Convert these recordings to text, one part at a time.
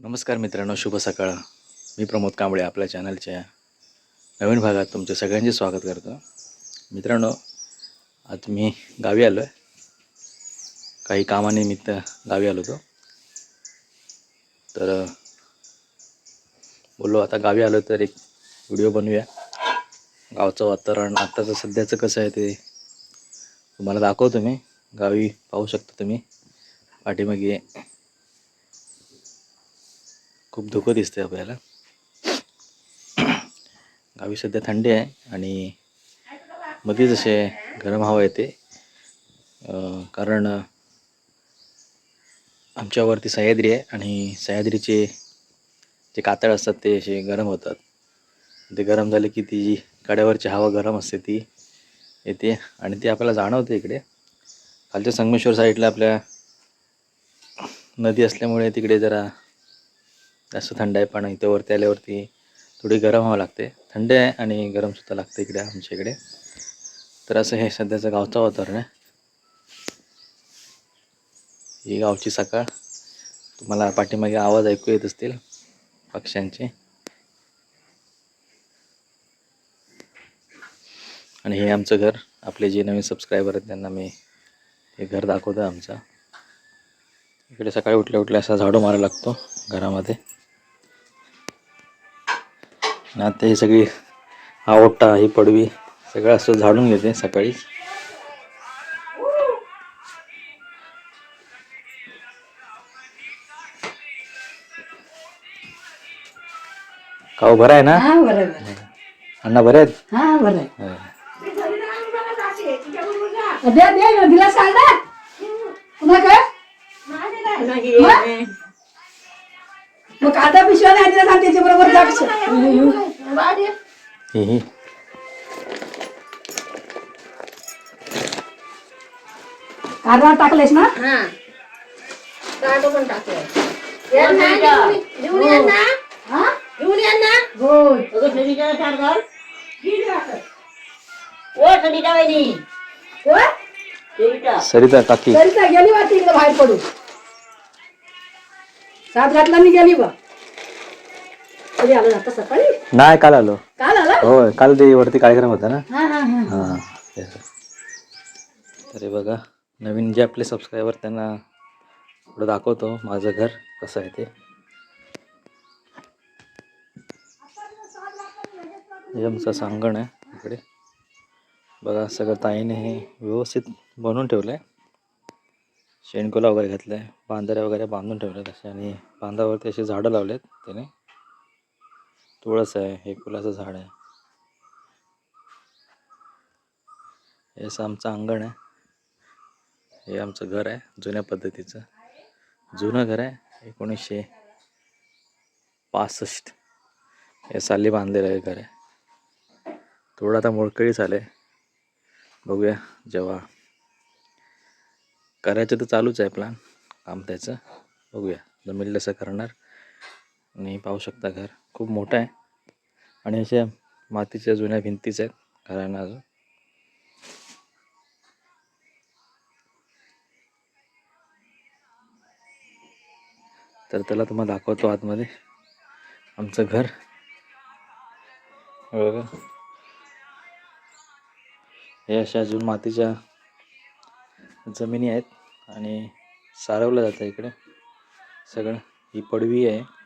नमस्कार मित्रांनो शुभ सकाळ. मी प्रमोद कांबळे आपल्या चॅनलच्या नवीन भागात तुमचे सगळ्यांचे स्वागत करतो. मित्रांनो आज मी गावी आलो आहे काही कामानिमित्त गावी आलो होतो. तर बोललो आता गावी आलो तर एक व्हिडिओ बनवूया. गावचं वातावरण आत्ताचं सध्याचं कसं आहे ते तुम्हाला दाखवतो मी. गावी पाहू शकता तुम्ही. पाठीमागे खूप धुकं दिसते आपल्याला. गावी सध्या थंडी आहे आणि मध्येच असे गरम हवा येते कारण आमच्यावरती सह्याद्री आहे आणि सह्याद्रीचे जे कातळ असतात ते असे गरम होतात. ते गरम झाले की ती जी कड्यावरची हवा गरम असते ती येते आणि ती आपल्याला जाणवते इकडे. खालच्या संगमेश्वर साईडला आपल्या नदी असल्यामुळे तिकडे जरा जास्त थंड आहे पण इथे वरती आल्यावरती थोडी गरम व्हावं लागते. थंड आहे आणि गरमसुद्धा लागते इकडे आमच्या इकडे. तर असं हे सध्याचं गावचं वातावरण आहे. ही गावची सकाळ. तुम्हाला पाठीमागे आवाज ऐकू येत असतील पक्ष्यांचे. आणि हे आमचं घर. आपले जे नवीन सबस्क्रायबर आहेत त्यांना मी हे घर दाखवतो आमचं. इकडे सकाळी उठल्या उठल्या असा झाडू मारा लागतो घरामध्ये. आणि आता ही सगळी ओटा ही पडवी सगळं असं झाडून घेते सकाळी. का हो, बरं आहे ना? हा अण्णा बरे आहेत? हा हा. मग? काटा पिशव्या नाही त्याच्या बरोबर ही ही कारवा टाकलेस ना? हा. काढू पण टाकलं या ना, घेऊन- घेऊन या ना हा? घेऊन या ना होय. अगं सनीच्या चार घाल ओ सनीच्या वहिनी होय? सनीच्या सरिता काकी तरी तर गेली वाटते इकडे बाहेर पडून. सात घातला मी गेली बा. कधी आलो आता सकाळी? नाही काल आलो. काल आला? होय काल ते वरती कार्यक्रम होता ना? हा हा हा. हां तर हे बघा नवीन जे आपले सबस्क्रायबर त्यांना थोडं दाखवतो माझं घर कसं आहे ते. हे आमचं सांगण आहे इकडे. बघा सगळं ताईने हे व्यवस्थित बनवून ठेवलं आहे शेणकोला वगैरे घातलं आहे बांधाऱ्या वगैरे बांधून ठेवल्यात असे. आणि बांधावरती असे झाडं लावलेत त्याने. तुळस आहे हे फुलाचं झाड आहे. हे असं आमचं अंगण आहे. हे आमचं घर आहे जुन्या पद्धतीचं. जुनं घर आहे एकोणीसशे पासष्ट. हे साली बांधलेलं आहे घर आहे. थोडं आता मोडकळी आलं. आहे बघूया जेव्हा करायचं तर चालूच आहे प्लॅन काम त्याचं. बघूया जमेल तसं करणार. आणि पाहू शकता घर. खूप मोठा आहे. आणि अशा मातीच्या जुन्या भिंतीच आहेत घरांना अजून. तर त्याला तुम्हाला दाखवतो आतमध्ये. आमचं घर. बघा. हे अशा अजून मातीच्या जमिनी आहेत आणि सारवलं जातं इकडे. सगळं. ही पडवी आहे.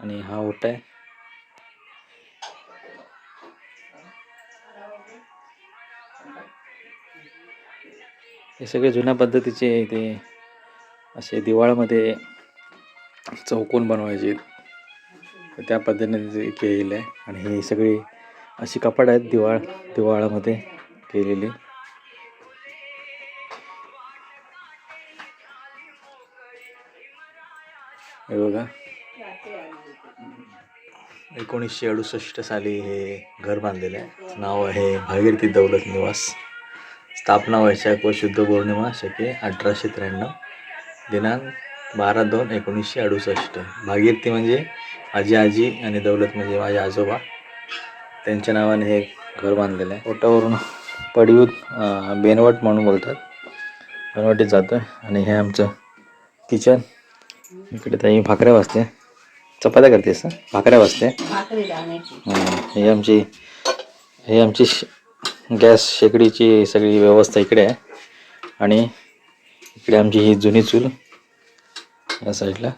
आणि हा ओटा आहे. हे सगळे जुन्या पद्धतीचे ते. असे दिवाळामध्ये चौकोन बनवायचे. तर त्या पद्धतीने ते केलेलं आहे. आणि हे सगळी अशी कपाट आहेत दिवाळ दिवाळामध्ये केलेली. हे बघा. एकोणीसशे अडुसष्ट साली हे घर बांधलेलं आहे. नाव आहे भागीरथी दौलत निवास. स्थापना वैशाख व शुद्ध पौर्णिमा शके अठराशे त्र्याण्णव. दिनांक बारा दोन एकोणीसशे अडुसष्ट. भागीरथी म्हणजे आजी आजी आणि दौलत म्हणजे माझे आजोबा. त्यांच्या नावाने हे घर बांधलेलं आहे. ओटावरून पडवीत बेनवट म्हणून बोलतात. बेनवटीत जातो आहे आणि हे आमचं किचन. इकडे ताई भाकऱ्या वाजते चपात्या करतेस ना भाकऱ्या हम्म, ही आमची ही आमची श- गॅस शेगडीची सगळी व्यवस्था इकडे आहे. आणि इकडे आमची ही जुनी चूल या साईडला.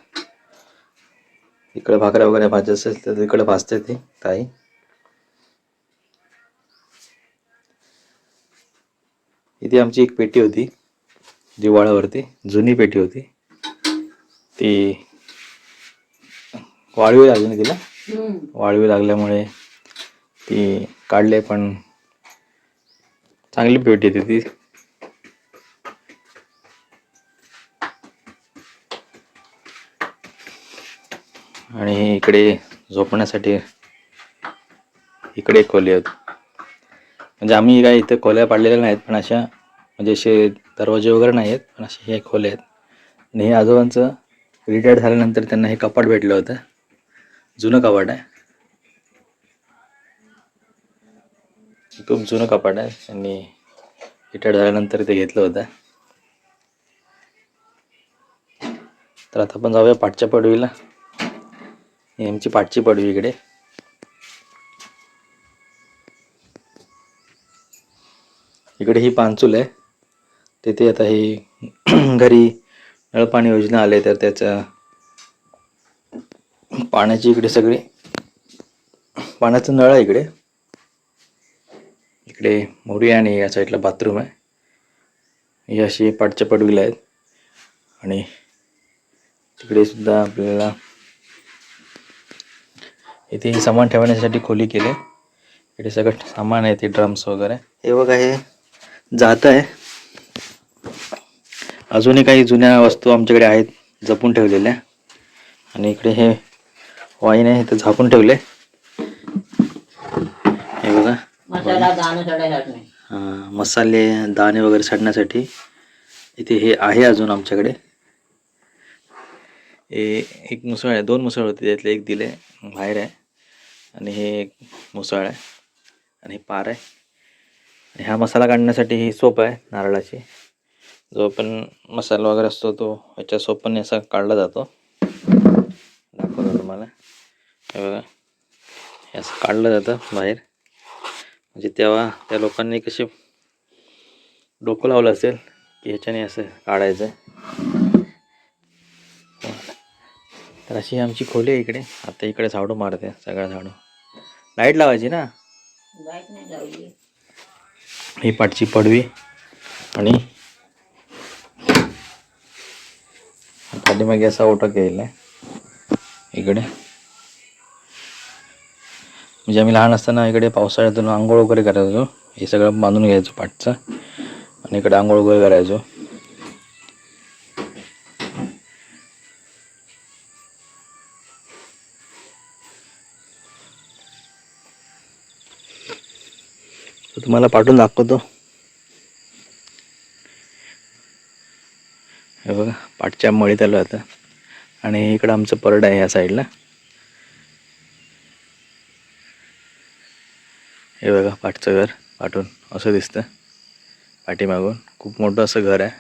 इकडे भाकऱ्या वगैरे भाजी असेल तर इकडे भाजते ती ताई. इथे आमची एक पेटी होती जिवाळावरती जुनी पेटी होती. ती वाळवी लागली ना तिला. वाळवी लागल्यामुळे ती काढले पण चांगली पेटी होती ती. आणि इकडे झोपण्यासाठी इकडे खोली होती म्हणजे आम्ही काय इथे खोल्या पाडलेल्या नाहीत पण अशा म्हणजे असे दरवाजे वगैरे नाही आहेत पण असे हे खोले आहेत. आणि हे आजोबांचं रिटायर्ड झाल्यानंतर त्यांना हे कपाट भेटलं होतं. जुनं कपाट आहे. खूप जुनं कपाट आहे त्यांनी रिटायर झाल्यानंतर ते घेतलं होतं. तर आता आपण जाऊया पाठच्या पडवीला. आमची पाठची पडवी इकडे. इकडे ही पांचूल आहे. तिथे आता ही घरी नळपाणी योजना आले तर त्याचं पाण्याची इकडे सगळी. पाण्याचं नळ आहे इकडे. इकडे मोरी आणि या साईडला बाथरूम आहे. ही अशी पाठच्या पडवीला आहेत. आणि तिकडे सुद्धा आपल्याला इथे सामान ठेवण्यासाठी खोली केली इकडे सगळं सामान आहे ते ड्रम्स वगैरे. हे बघा हे जात आहे. अजूनही काही जुन्या वस्तू आमच्याकडे आहेत जपून ठेवलेल्या. आणि इकडे हे वाईन आहे ते झाकून ठेवले. हे बघा. मसाला दाणं वगैरे साडण्यासाठी इथे हे आहे अजून आमच्याकडे. हे एक मुसळ आहे दोन मुसळ होते त्यातले एक दिले बाहेर आहे. आणि हे एक मुसळ आहे. आणि हे पार आहे. आणि हा मसाला काढण्यासाठी ही सोप आहे नारळाची. जो पण मसाला वगैरे असतो तो ह्याच्या सोपाने असा काढला जातो. तुम्हाला. हे बघा. हे असं काढलं जातं बाहेर. म्हणजे तेव्हा त्या लोकांनी कसे डोकं लावलं असेल की ह्याच्याने असं काढायचं. तर अशी आमची खोली आहे इकडे. आता इकडे झाडू मारते सगळं झाडू. लाइट लावायची ना? ही पाठची पडवी आणि पाठीमागे असा ओटा केलेला आहे. इकडे. म्हणजे आम्ही लहान असताना इकडे पावसाळ्यातून आंघोळ वगैरे करायचो हे सगळं बांधून घ्यायचो पाठचं. आणि इकडे आंघोळ वगैरे करायचो. तुम्हाला पाठवून दाखवतो. हे बघा पाठच्या मळीत आलो आता. आणि इकडं आमचं परड आहे या साईडला. हे बघा पाठचं घर पाठून असं दिसतं. पाठीमागून खूप मोठं असं घर आहे.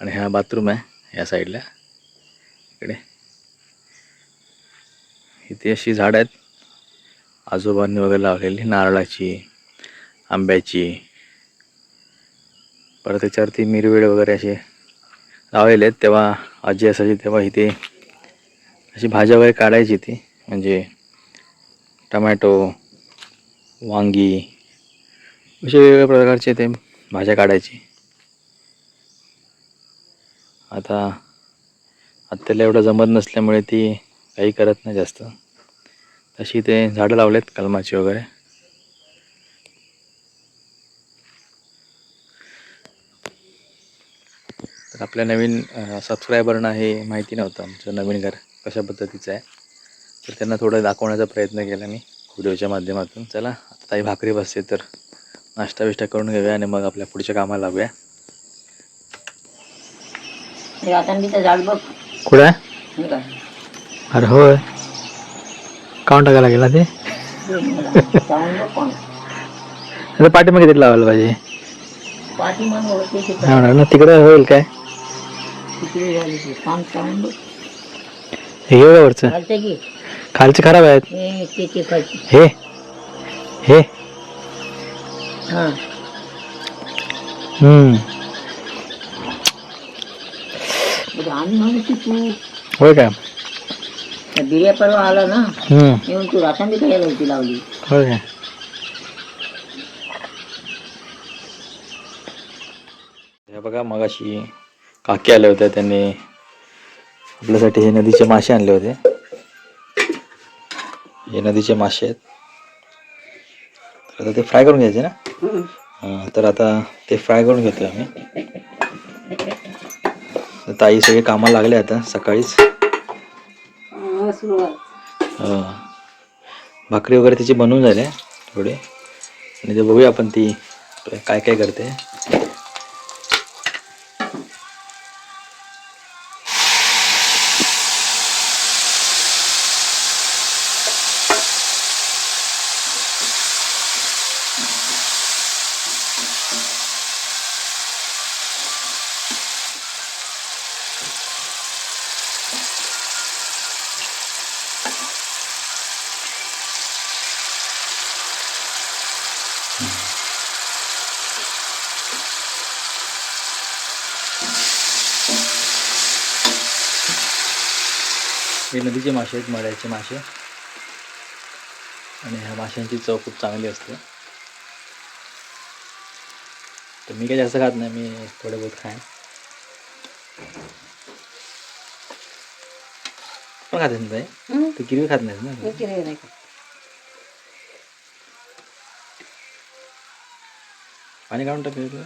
आणि हा बाथरूम आहे या साईडला. इकडे. इथे अशी झाडं आहेत. आजोबांनी वगैरे लावलेली नारळाची आंब्याची. परत त्याच्यावरती मिरवीड वगैरे असे लावलेले आहेत. तेव्हा आजी असायची तेव्हा इथे अशी भाज्या वगैरे काढायची ती. म्हणजे टमॅटो वांगी असे वेगवेगळ्या प्रकारचे ते भाज्या काढायची. आता आत्याला एवढं जमत नसल्यामुळे ती काही करत नाही जास्त. तशी ते झाडं लावलेत कलमाची वगैरे. आपल्या नवीन सबस्क्रायबरना हे माहिती नव्हतं आमचं नवीन घर कशा पद्धतीचं आहे. तर त्यांना थोडं दाखवण्याचा प्रयत्न केला मी व्हिडिओच्या माध्यमातून. चला आता ही भाकरी बसते तर नाश्ता बिष्टा करून घेऊया आणि मग आपल्या पुढच्या कामाला लागूया. कुठं हे अरे होय. काउंट टाकायला गेला ते? आता पाठीमागे तिथे लावायला पाहिजे. ना तिकडे होईल काय? झाली ती बघ हे बघा वरचं? चालते की खालचे खराब आहेत. हे खायची हे. हे. हा. हम्म. बरं, आम्ही म्हणू की तू. होय काय? त्या बिर्या परवा आला ना हम्म. येऊन तू राखांडी खायला होती लावली. होय काय? हे बघा मगाशी काकी आल्या होत्या त्यांनी आपल्यासाठी हे नदीचे मासे आणले होते. हे नदीचे मासे आहेत. तर आता ते फ्राय करून घ्यायचे ना? तर आता ते फ्राय करून घेतोय आम्ही. ताई सगळे कामाला लागले आता सकाळीच. भाकरी वगैरे तिची बनवून झाले थोडे. आणि ते बघूया आपण ती काय काय करते. नदीचे मासे आहेत मळ्याचे मासे. आणि ह्या माशांची चव खूप चांगली असते. तर मी काही जास्त खात नाही मी थोडे बहुत खाय पण खात नाही? तू गिरवी खात नाहीस ना? पाणी काढून टाक वेगळं.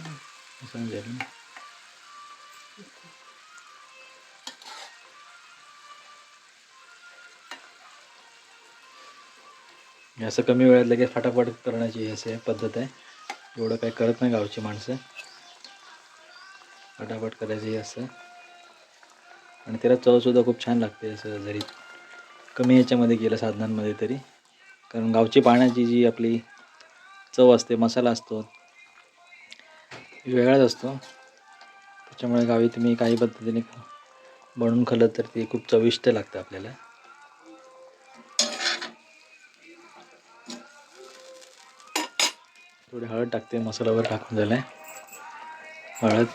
असं हे असं कमी वेळात लगेच फटाफट करण्याची असे पद्धत आहे. एवढं काही करत नाही गावची माणसं. फटाफट करायचं हे असं. आणि त्याला चवसुद्धा खूप छान लागते असं जरी कमी याच्यामध्ये केलं साधनांमध्ये तरी. कारण गावची पाण्याची जी आपली चव असते मसाला असतो वेगळाच असतो. त्याच्यामुळे गावी तुम्ही काही पद्धतीने बनवून खाल्लं तर ते खूप चविष्ट लागतं आपल्याला. थोडी हळद टाकते मसाला वगैरे टाकून आहे हळद.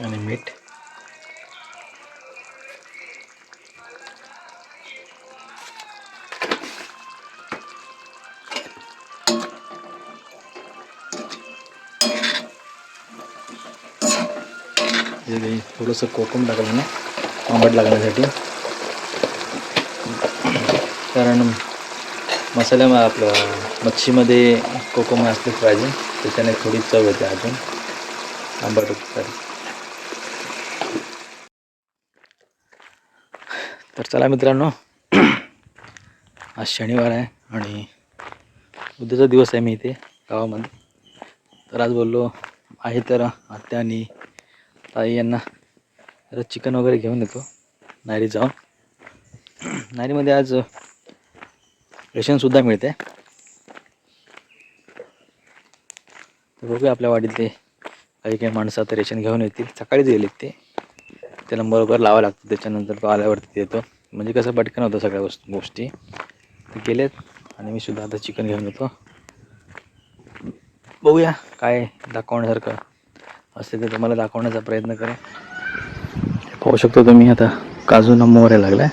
आणि मीठ. हे थोडंसं कोकम टाकलं ना आंबट लागण्यासाठी. कारण मसाल्या मग आपलं मच्छीमध्ये कोकम असलीच पाहिजे. त्याच्याने थोडी चव येते अजून. आंबट होतं तर चला मित्रांनो आज शनिवार आहे आणि उद्याचा दिवस आहे मी इथे गावामध्ये. तर आज बोललो आहे तर आत्या आणि ताई यांना जरा चिकन वगैरे घेऊन येतो. नायरी जाऊन. नायरीमध्ये आज रेशनसुद्धा मिळते बघूया आपल्या वाडीतले काही काही माणसं आता रेशन घेऊन येतील. सकाळीच गेलेत ते. ते नंबर वगैरे लावा लागतो. त्याच्यानंतर तो आल्यावरती येतो म्हणजे कसं पटकन होतं सगळ्या वस्तू गोष्टी. ते गेलेत. आणि मी सुद्धा आता चिकन घेऊन येतो. बघूया काय दाखवण्यासारखं असते ते. तुम्हाला दाखवण्याचा प्रयत्न करेन. पाहू शकतो तुम्ही आता काजू नंबर यायला लागलाय.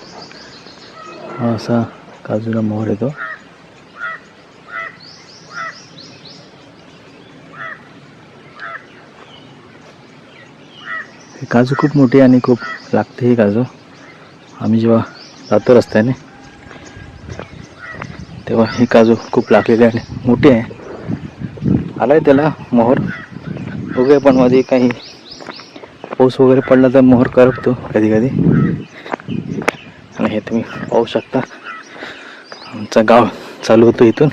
आहे असा काजूला मोहर येतो. हे काजू खूप मोठी आणि खूप लागते ही काजू. आम्ही जेव्हा जातो रस्त्याने तेव्हा ही काजू खूप लागलेली आणि मोठी आहे. आलाय त्याला मोहर. बघूया पण मध्ये काही पाऊस वगैरे पडला तर मोहर करपतो कधी कधी. आणि हे तुम्ही पाहू शकता. आमचं गाव चालू होतो इथून.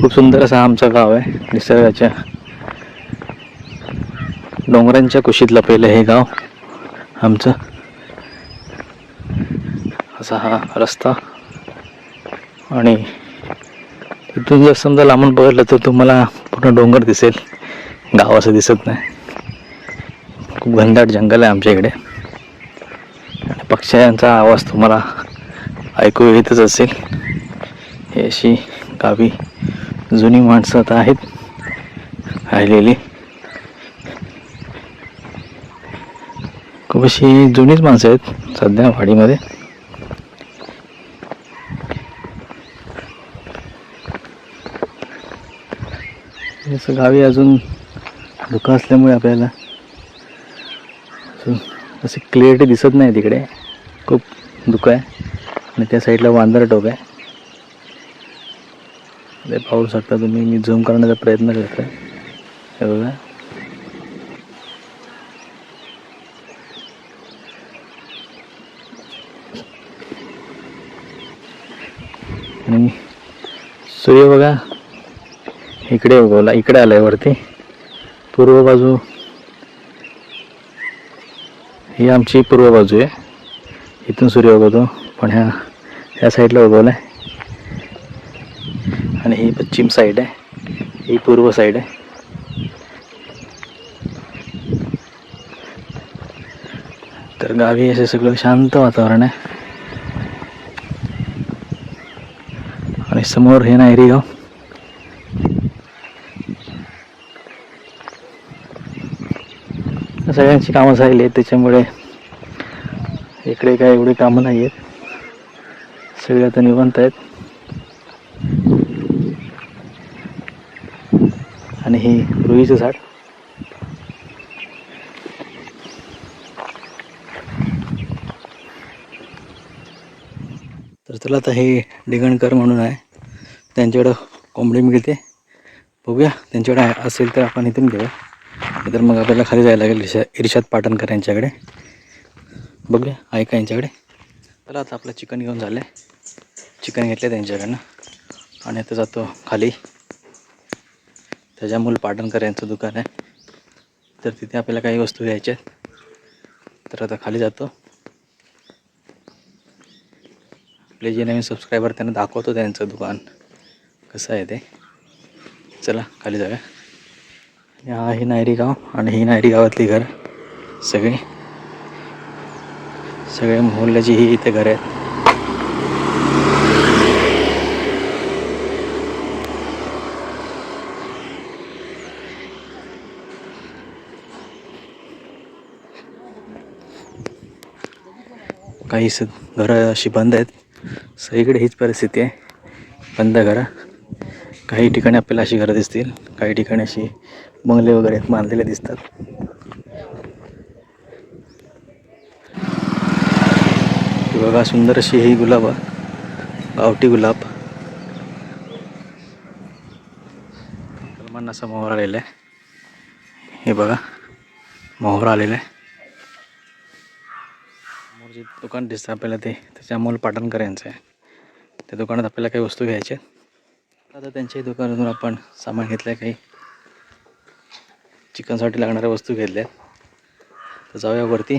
खूप सुंदर असं आमचं गाव आहे निसर्गाच्या डोंगरांच्या कुशीत पहिलं हे गाव आमचं. असा हा रस्ता. आणि इथून जर समजा लांबून बघितलं तर तुम्हाला पूर्ण डोंगर दिसेल. गाव असं दिसत नाही. खूप घनदाट जंगल आहे आमच्या इकडे. पक्ष्यांचा आवाज तुम्हाला ऐकू येतच असेल. ही अशी गावी जुनी माणसं आता आहेत राहिलेली. खूप अशी जुनीच माणसं आहेत सध्या वाडीमध्ये. असं गावी अजून धुकं असल्यामुळे आपल्याला अजून क्लिअरिटी दिसत नाही तिकडे. खूप दुःख आहे. आणि त्या साईडला वांदर टोक आहे. ते पाहू शकता तुम्ही मी झूम करण्याचा प्रयत्न करतो हे बघा. आणि सूर्य बघा इकडे उगवला इकडे आलाय वरती. पूर्व बाजू ही आमची पूर्व बाजू आहे. इथून सूर्य उगवतो. पण ह्या ह्या साईडला उगवला आहे आणि ही पश्चिम साईड आहे. ही पूर्व साईड आहे. तर गावी असे सगळं शांत वातावरण आहे. आणि समोर हे नायरी गाव. सगळ्यांची कामं झालेली आहेत त्याच्यामुळे इकडे काय एवढी कामं नाही आहेत. सगळे आता निवांत आहेत. आणि हे रुईचं झाड. तर चला आता हे डिगणकर म्हणून आहे. त्यांच्याकडं कोंबडी मिळते बघूया त्यांच्याकडे असेल तर आपण इथून घेऊया. तर मग आपल्याला खाली जायला लागेल रिशा इर्षाद पाटणकर यांच्याकडे. बघूया ऐका यांच्याकडे? चला आता आपलं चिकन घेऊन झालं आहे चिकन घेतलं त्यांच्याकडनं. आणि आता जातो खाली. त्याच्यामुळे पाटणकर यांचं दुकान आहे. तर तिथे आपल्याला काही वस्तू घ्यायच्या आहेत. तर आता खाली जातो. आपले जे नवीन सबस्क्रायबर त्यांना दाखवतो त्यांचं दुकान. कसं आहे ते. चला खाली जाऊया. हा ही नायरी गाव आणि ही नायरी गावातली घर. सगळी. सगळे मोहल्ल्याची ही इथे घर आहेत. काही स घरं अशी बंद आहेत. सगळीकडे हीच परिस्थिती आहे. बंद घरं. काही ठिकाणी आपल्याला अशी घरं दिसतील काही ठिकाणी अशी बंगले वगैरे बांधलेले दिसतात. बघा सुंदर अशी ही गुलाब गावठी गुलाब. सलमान असा मोहर आलेला आहे. हे बघा मोहर आलेला आहे. समोर जे दुकान दिसतं आपल्याला ते. त्याचे अमोल पाटणकर यांचं आहे. त्या दुकानात आपल्याला काही वस्तू घ्यायच्या आहेत. आता त्यांच्याही दुकानातून आपण सामान घेतलं आहे काही. चिकनसाठी लागणाऱ्या वस्तू घेतल्या तर जाऊया वरती.